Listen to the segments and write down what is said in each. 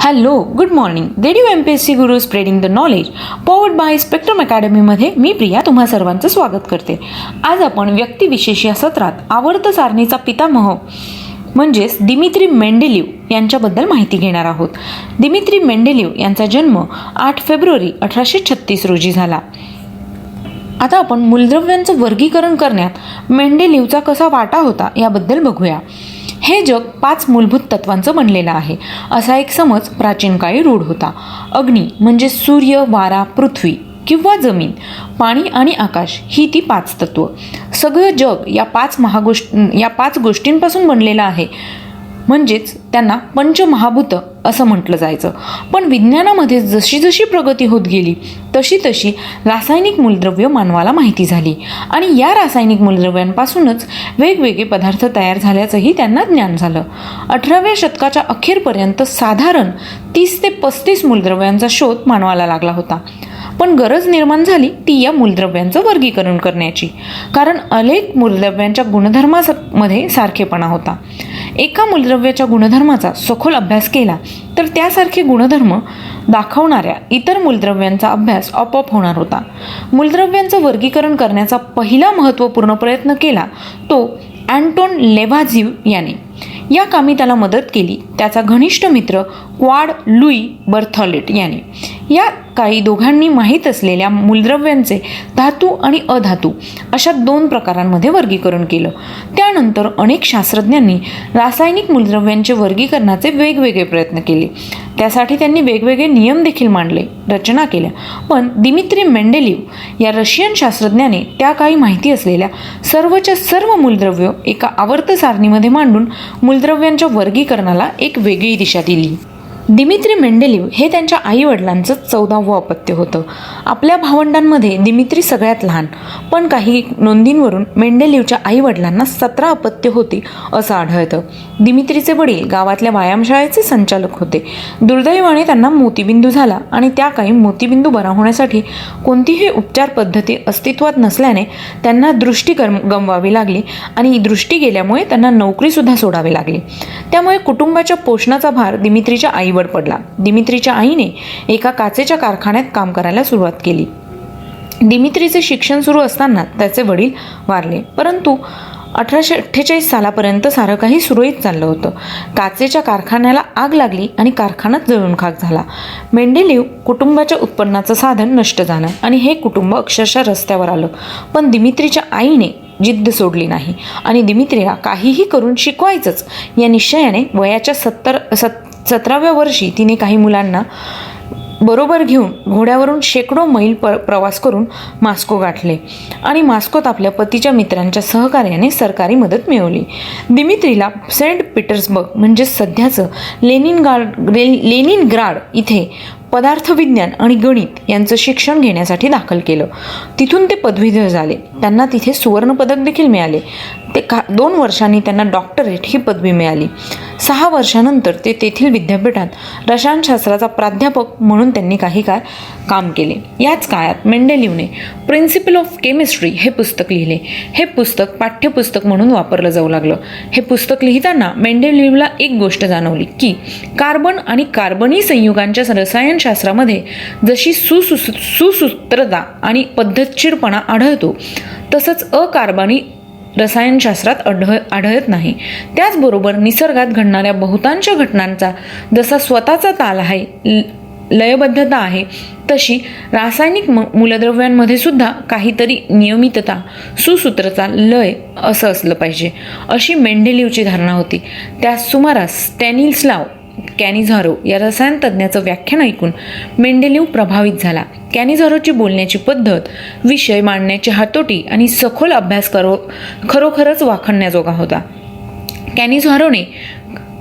Hello good morning radio M P S C Guru spreading the knowledge powered by Spectrum अकॅडमीमध्ये मी प्रिया तुम्हा सर्वांचं स्वागत करते. आज आपण व्यक्तिविशेष या सत्रात आवर्त सारणीचा पितामह म्हणजेच दिमित्री मेंडेलिव यांच्याबद्दल माहिती घेणार आहोत. दिमित्री मेंडेलिव यांचा जन्म आठ फेब्रुवारी अठराशे छत्तीस रोजी झाला. आता आपण मूलद्रव्यांचं वर्गीकरण करण्यात मेंडेलिवचा कसा वाटा होता याबद्दल बघूया. हे जग पाच मूलभूत तत्वांचं बनलेलं आहे. असा एक समज प्राचीन काळी रूढ होता. अग्नी म्हणजे सूर्य वारा पृथ्वी किंवा जमीन. पाणी आणि आकाश ही ती पाच तत्व. सगळं जग या पाच महागोष् या पाच गोष्टींपासून बनलेलं आहे. म्हणजेच त्यांना पंचमहाभूत असं म्हटलं जायचं. पण विज्ञानामध्ये जशी जशी प्रगती होत गेली तशी तशी रासायनिक मूलद्रव्य मानवाला माहिती झाली. आणि या रासायनिक मूलद्रव्यांपासूनच वेगवेगळे पदार्थ तयार झाल्याचंही त्यांना ज्ञान झालं. अठराव्या शतकाच्या अखेरपर्यंत साधारण तीस ते पस्तीस मूलद्रव्यांचा शोध मानवाला लागला होता. पण गरज निर्माण झाली ती या मूलद्रव्यांचं वर्गीकरण करण्याची. कारण अनेक मूलद्रव्यांच्या गुणधर्मामध्ये सारखेपणा होता. एका मूलद्रव्याच्या गुणधर्माचा सखोल अभ्यास केला तर त्यासारखे गुणधर्म दाखवणाऱ्या इतर मूलद्रव्यांचा अभ्यास आपोआप होणार होता. मूलद्रव्यांचं वर्गीकरण करण्याचा पहिला महत्त्वपूर्ण प्रयत्न केला तो अँटोन लेव्हाझिव याने. या कामी त्याला मदत केली. त्याचा घनिष्ठ मित्र क्वाड लुई बर्थॉलेट याने. या काही दोघांनी माहीत असलेल्या मूलद्रव्यांचे धातू आणि अधातू अशा दोन प्रकारांमध्ये वर्गीकरण केलं. त्यानंतर अनेक शास्त्रज्ञांनी रासायनिक मूलद्रव्यांचे वर्गीकरणाचे वेगवेगळे प्रयत्न केले. त्यासाठी त्यांनी वेगवेगळे नियम देखील मांडले रचना केल्या. पण दिमित्री मेंडेलिव या रशियन शास्त्रज्ञाने त्या काही माहिती असलेल्या सर्वच्या सर्व मूलद्रव्य एका आवर्त सारणीमध्ये मांडून मूलद्रव्यांच्या वर्गीकरणाला एक वेगळी दिशा दिली. दिमित्री मेंडेलिव हे त्यांच्या आई वडिलांचं चौदावं अपत्य होतं. आपल्या भावंडांमध्ये दिमित्री सगळ्यात लहान पण काही नोंदींवरून मेंडेलिवच्या आई वडिलांना सतरा अपत्य होती असं आढळतं. दिमित्रीचे वडील गावातल्या व्यायामशाळेचे संचालक होते. दुर्दैवाने त्यांना मोतीबिंदू झाला आणि त्या काही मोतीबिंदू बरा होण्यासाठी कोणतीही उपचार पद्धती अस्तित्वात नसल्याने त्यांना दृष्टी गम गमवावी लागली आणि दृष्टी गेल्यामुळे त्यांना नोकरीसुद्धा सोडावी लागली. त्यामुळे कुटुंबाच्या पोषणाचा भार दिमित्रीच्या आईवर पडला. दिमित्रीच्या आईने एका काचेच्या कारखान्यात काम करायला सुरुवात केली. दिमित्रीचे शिक्षण सुरू असताना त्याचे वडील वारले. परंतु अठराशे अठ्ठेचाळीस सालापर्यंत सारं काही सुरळीत चाललं होतं. काचेच्या कारखान्याला आग लागली आणि कारखानाच जळून खाक झाला. मेंडेलिव कुटुंबाच्या उत्पन्नाचं साधन नष्ट झालं आणि हे कुटुंब अक्षरशः रस्त्यावर आलं. पण दिमित्रीच्या आईने जिद्द सोडली नाही. आणि दिमित्रीला काहीही करून शिकवायचंच. या निश्चयाने वयाच्या सत्तर सत सतराव्या वर्षी तिने काही मुलांना बरोबर घेऊन घोड्यावरून शेकडो मैल प प्रवास करून मास्को गाठले. आणि मास्कोत आपल्या पतीच्या मित्रांच्या सहकार्याने सरकारी मदत मिळवली. दिमित्रीला सेंट पीटर्सबर्ग म्हणजे सध्याचं लेनिनगार्ड लेनिन लेनिनग्राड इथे पदार्थविज्ञान आणि गणित यांचं शिक्षण घेण्यासाठी दाखल केलं. तिथून ते पदवीधर झाले. त्यांना तिथे सुवर्णपदक देखील मिळाले. ते का दोन वर्षांनी त्यांना डॉक्टरेट ही पदवी मिळाली. सहा वर्षानंतर ते तेथील विद्यापीठात रसायनशास्त्राचा प्राध्यापक म्हणून त्यांनी काही काळ काम केले. याच काळात मेंडेलिवने प्रिन्सिपल ऑफ केमिस्ट्री हे पुस्तक लिहिले. हे पुस्तक पाठ्यपुस्तक म्हणून वापरलं जाऊ लागलं. हे पुस्तक लिहिताना मेंडेलिवला एक गोष्ट जाणवली की कार्बन आणि कार्बनी संयुगांच्या रसायनशास्त्रामध्ये जशी सुसुस सुसूत्रता आणि पद्धतशीरपणा आढळतो तसंच अकार्बनी रसायनशास्त्रात आढळ आढळत नाही. त्याचबरोबर निसर्गात घडणाऱ्या बहुतांश घटनांचा जसा स्वतःचा ताल आहे ल- लयबद्धता आहे तशी रासायनिक म मूलद्रव्यांमध्ये सुद्धा काहीतरी नियमितता सुसूत्रता लय असं असलं पाहिजे अशी मेंडेलिवची धारणा होती. त्या सुमारास स्टॅनिस्लाव कॅनिझारो या रसायनतज्ञाचं व्याख्यान ऐकून मेंडेलिव प्रभावित झाला. कॅनिझारोची बोलण्याची पद्धत विषय मांडण्याची हातोटी आणि सखोल अभ्यास करो खरोखरच वाखणण्याजोगा होता. कॅनिझारोने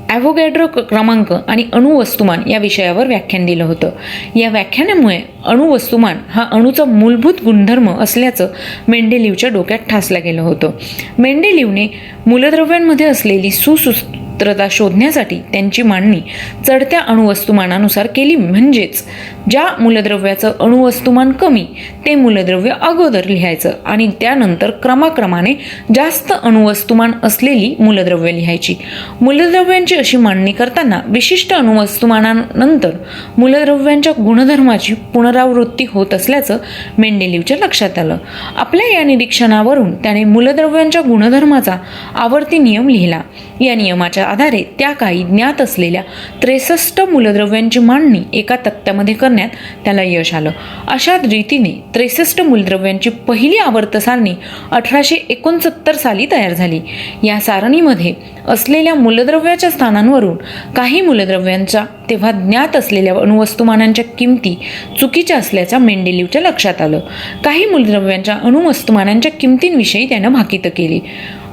ॲव्होगॅड्रो क्रमांक आणि अणुवस्तुमान या विषयावर व्याख्यान दिलं होतं. या व्याख्यानामुळे अणुवस्तुमान हा अणूचा मूलभूत गुणधर्म असल्याचं मेंडेलिवच्या डोक्यात ठासलं गेलं होतं. मेंडेलिवने मूलद्रव्यांमध्ये असलेली सुसु उत्तरता शोधण्यासाठी त्यांची मांडणी चढत्या अणुवस्तुमानानुसार केली. म्हणजेच ज्या मूलद्रव्याचं अणुवस्तुमान कमी ते मूलद्रव्य अगोदर लिहायचं आणि त्यानंतर क्रमाक्रमाने जास्त अणुवस्तुमान असलेली मूलद्रव्य लिहायची. मूलद्रव्यांची अशी मांडणी करताना विशिष्ट अणुवस्तुमानानंतर मूलद्रव्यांच्या गुणधर्माची पुनरावृत्ती होत असल्याचं मेंडेलिवच्या लक्षात आलं. आपल्या या निरीक्षणावरून त्याने मूलद्रव्यांच्या गुणधर्माचा आवर्ती नियम लिहिला. या नियमाच्या आधारे त्या काही ज्ञात असलेल्या त्रेसष्ट मूलद्रव्यांची मांडणी एका तक्त्यामध्ये करण्यात त्याला यश आलं. अशा रीतीने त्रेसष्ट मूलद्रव्यांची पहिली आवर्त सारणी अठराशे एकोणसत्तर साली तयार झाली. या सारणीमध्ये असलेल्या मूलद्रव्याच्या स्थानांवरून काही मूलद्रव्यांच्या तेव्हा ज्ञात असलेल्या अणुवस्तुमानांच्या किमती चुकीच्या असल्याच्या मेंडेलिवच्या लक्षात आलं. काही मूलद्रव्यांच्या अणुवस्तुमानांच्या किमतींविषयी त्यानं भाकित केली.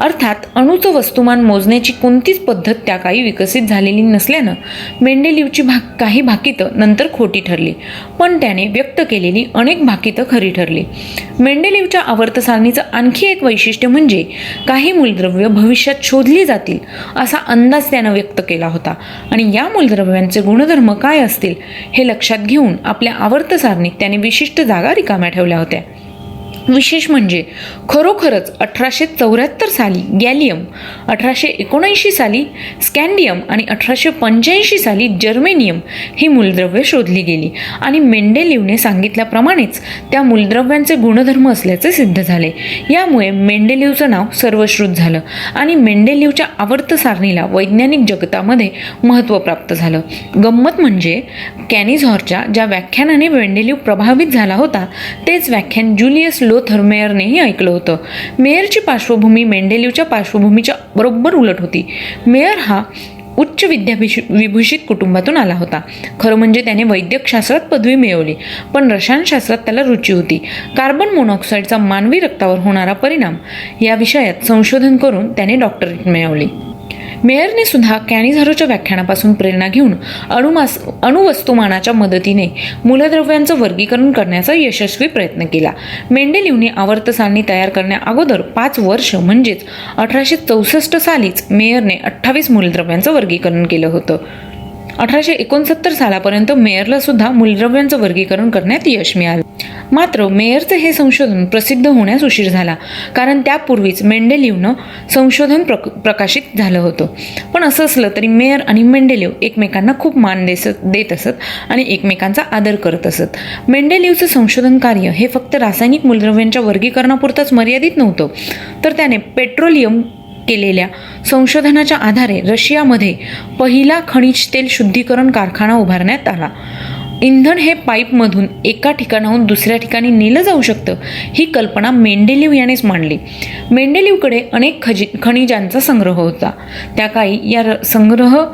अर्थात अणुचं वस्तुमान मोजण्याची कोणतीच पद्धत त्या काही विकसित झालेली नसल्यानं मेंडेलिवची भाग काही भाकितं नंतर खोटी ठरली. पण त्याने व्यक्त केलेली अनेक भाकितं खरी ठरली. मेंडेलिवच्या आवर्तसारणीचं आणखी एक वैशिष्ट्य म्हणजे काही मूलद्रव्य भविष्यात शोधली जातील असा अंदाज त्यानं व्यक्त केला होता. आणि या मूलद्रव्यांचे गुणधर्म काय असतील हे लक्षात घेऊन आपल्या आवर्तसारणीत त्याने विशिष्ट जागा रिकाम्या ठेवल्या होत्या. विशेष म्हणजे खरोखरच अठराशे चौऱ्याहत्तर साली गॅलियम अठराशे एकोणऐंशी साली स्कॅन्डियम आणि अठराशे पंच्याऐंशी साली जर्मेनियम ही मूलद्रव्ये शोधली गेली. आणि मेंडेलिवने सांगितल्याप्रमाणेच त्या मूलद्रव्यांचे गुणधर्म असल्याचे सिद्ध झाले. यामुळे मेंडेलिवचं नाव सर्वश्रुत झालं आणि मेंडेलिवच्या आवर्त सारणीला वैज्ञानिक जगतामध्ये महत्त्व प्राप्त झालं. गंमत म्हणजे कॅनिझॉरच्या ज्या व्याख्यानाने मेंडेलिव प्रभावित झाला होता तेच व्याख्यान जुलियस लोथर मेयरनेही ऐकलं होतं. मेयरची पार्श्वभूमी मेंडेलिवच्या पार्श्वभूमीच्या बरोबर उलट होती. मेयर हा उच्च विद्याभिष विभूषित कुटुंबातून आला होता. खरं म्हणजे त्याने वैद्यकशास्त्रात पदवी मिळवली पण रसायनशास्त्रात त्याला रुची होती. कार्बन मोनॉक्साईडचा मानवी रक्तावर होणारा परिणाम या विषयात संशोधन करून त्याने डॉक्टरेट मिळवली. मेयरने सुद्धा कॅनिझारोच्या व्याख्यानापासून प्रेरणा घेऊन अणुमास अणुवस्तुमानाच्या मदतीने मूलद्रव्यांचं वर्गीकरण करण्याचा यशस्वी प्रयत्न केला. मेंडेलिवने आवर्त सारणी तयार करण्याअगोदर पाच वर्ष म्हणजेच अठराशे चौसष्ट सालीच मेयरने अठ्ठावीस मूलद्रव्यांचं वर्गीकरण केलं होतं. अठराशे एकोणसत्तर सालापर्यंत मेयरला सुद्धा मूलद्रव्यांचं वर्गीकरण करण्यात यश मिळालं. मात्र मेयरचं हे संशोधन प्रसिद्ध होण्यास उशीर झाला कारण त्यापूर्वीच मेंडेलिवनं संशोधन प्रक प्रकाशित झालं होतं. पण असं असलं तरी मेयर आणि मेंडेलिव एकमेकांना खूप मान देसत देत असत आणि एकमेकांचा आदर करत असत. मेंडेलिवचं संशोधन कार्य हे फक्त रासायनिक मूलद्रव्यांच्या वर्गीकरणापुरतंच मर्यादित नव्हतं तर त्याने पेट्रोलियम केलेल्या संशोधनाच्या आधारे रशियामध्ये पहिला खनिज तेल शुद्धीकरण कारखाना उभारण्यात आला. इंधन हे पाईपमधून एका ठिकाणाहून दुसऱ्या ठिकाणी नेलं जाऊ शकतं ही कल्पना मेंडेलिव यानेच मांडली. मेंडेलिवकडे अनेक खजी खनिजांचा संग्रह होता. त्या काळी या र- संग्रह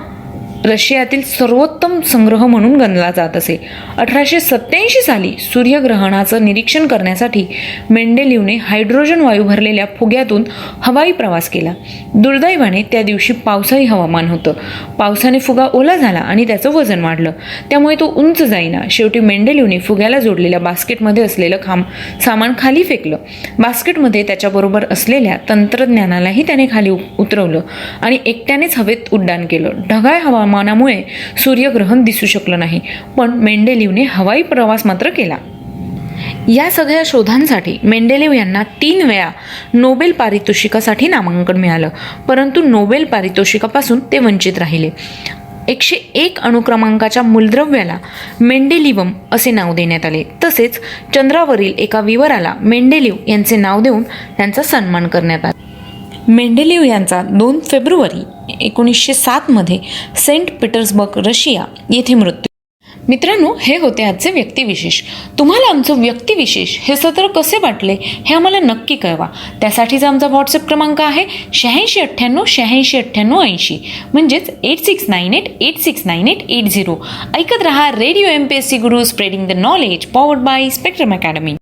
रशियातील सर्वोत्तम संग्रह म्हणून गणला जात असे. अठराशे सत्याऐंशी साली सूर्यग्रहणाचं निरीक्षण करण्यासाठी मेंडेलिवने हायड्रोजन वायू भरलेल्या फुग्यातून हवाई प्रवास केला. दुर्दैवाने त्या दिवशी पावसाळी हवामान होतं. पावसाने फुगा ओला झाला आणि त्याचं वजन वाढलं. त्यामुळे तो उंच जाईना. शेवटी मेंडेलिवने फुग्याला जोडलेल्या बास्केटमध्ये असलेलं खांब सामान खाली फेकलं. बास्केटमध्ये त्याच्याबरोबर असलेल्या तंत्रज्ञानालाही त्याने खाली उ- उतरवलं आणि एकट्यानेच हवेत उड्डाण केलं. ढगाळ हवामानामुळे सूर्यग्रहण दिसू शकलं नाही. पण मेंडेलिवने हवाई प्रवास मात्र केला. या सगळ्या शोधांसाठी मेंडेलेव यांना तीन वेळा नोबेल पारितोषिकासाठी नामांकन मिळालं. परंतु नोबेल पारितोषिकापासून ते वंचित राहिले. एकशे एक अणुक्रमांकाच्या मूलद्रव्याला मेंडेलिवम असे नाव देण्यात आले. तसेच चंद्रावरील एका विवराला मेंडेलिव यांचे नाव देऊन त्यांचा सन्मान करण्यात आला. मेंडेलिव यांचा दोन फेब्रुवारी एकोणीसशे सातमध्ये सेंट पीटर्सबर्ग रशिया येथे मृत्यू. मित्रांनो हे होते आजचे व्यक्तिविशेष. तुम्हाला आमचं व्यक्तिविशेष हे सत्र कसे वाटले हे आम्हाला नक्की कळवा. त्यासाठीचा आमचा व्हॉट्सअप क्रमांक आहे शहाऐंशी अठ्ठ्याण्णव शहाऐंशी अठ्ठ्याण्णव ऐंशी. म्हणजेच eight six nine eight eight six nine eight eight zero. ऐकत रहा radio M P S C Guru spreading the knowledge powered by spectrum academy